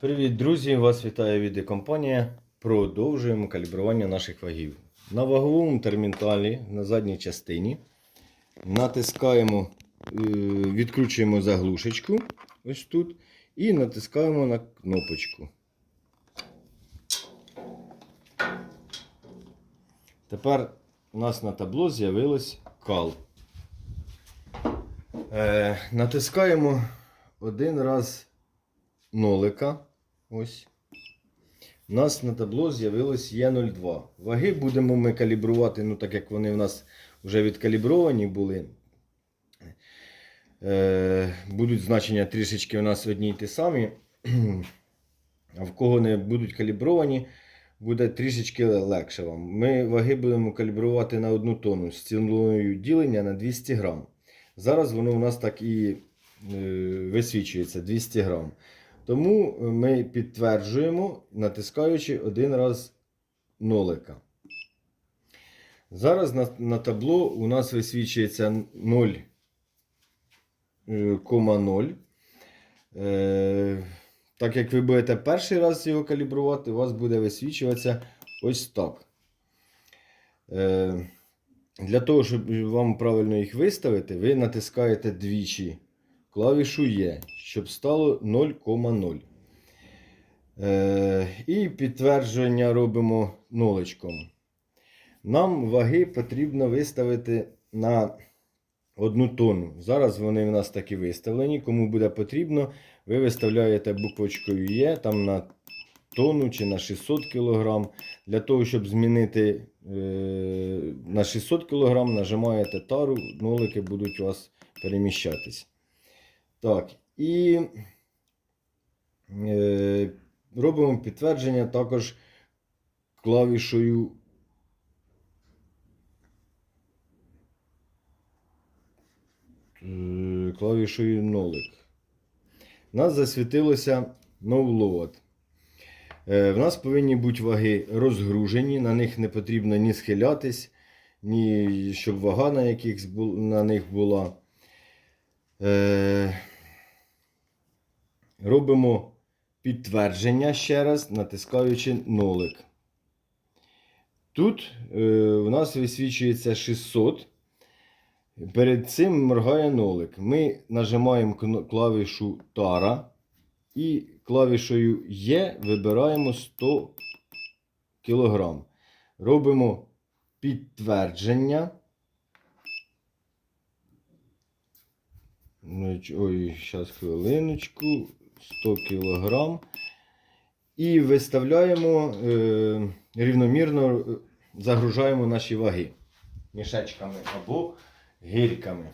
Привіт, друзі! Вас вітає відеокомпанія. Продовжуємо калібрування наших вагів. На ваговому терміналі на задній частині натискаємо, е, відкручуємо заглушечку ось тут і натискаємо на кнопочку. Тепер у нас на табло з'явилось кал. Е, натискаємо один раз нолика. Ось. У нас на табло з'явилось Е02. Ваги будемо ми калібрувати, ну так як вони в нас вже відкалібровані були. Е, будуть значення трішечки у нас одні й ті самі. А в кого не будуть калібровані, буде трішечки легше вам. Ми ваги будемо калібрувати на одну тонну з ціною ділення на 200 грам. Зараз воно у нас так і е, висвічується 200 грам. Тому ми підтверджуємо, натискаючи один раз нолика. Зараз на, на табло у нас висвічується 0,0. Е, так як ви будете перший раз його калібрувати, у вас буде висвічуватися ось так. Е, для того, щоб вам правильно їх виставити, ви натискаєте двічі клавішу Є, щоб стало 0,0. Е, і підтвердження робимо нолечком. Нам ваги потрібно виставити на одну тонну. Зараз вони в нас такі виставлені. Кому буде потрібно, ви виставляєте буквочкою Є там на тонну чи на 600 кг. Для того, щоб змінити е, на 600 кг, нажимаєте тару, нолики будуть у вас переміщатись. Так, і е, робимо підтвердження також клавішою. е, Клавішою нолик. У нас засвітилося no load. Е, В нас повинні бути ваги розгружені, на них не потрібно ні схилятись, ні щоб вага на, яких, на них була. Робимо підтвердження ще раз, натискаючи нолик. Тут е, у нас висвічується 600. Перед цим моргає нолик. Ми нажимаємо клавішу Тара і клавішою Є вибираємо 100 кг. Робимо підтвердження. Ну, Ой, зараз хвилиночку. 100 кг. І виставляємо е, рівномірно е, загружаємо наші ваги мішечками або гірками.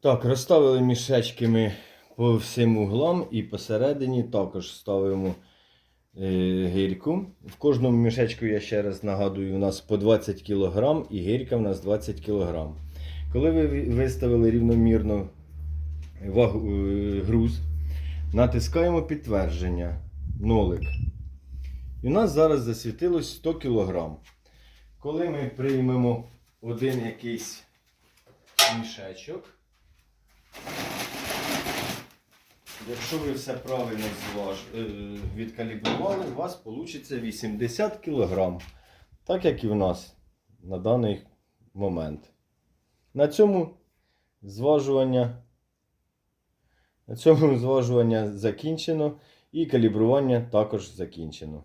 Так, розставили мішечки ми по всім углам і посередині також ставимо е, гирьку. В кожному мішечку, я ще раз нагадую, у нас по 20 кг і гирька у нас 20 кг. Коли ви ви- виставили рівномірно вагу, е, груз, натискаємо підтвердження нолик. І у нас зараз засвітилось 100 кг. Коли ми приймемо один якийсь мішечок, Якщо ви все правильно зваж... е, відкалібрували, у вас вийде 80 кг. Так як і в нас на даний момент. На цьому зважування, на цьому зважування закінчено і калібрування також закінчено.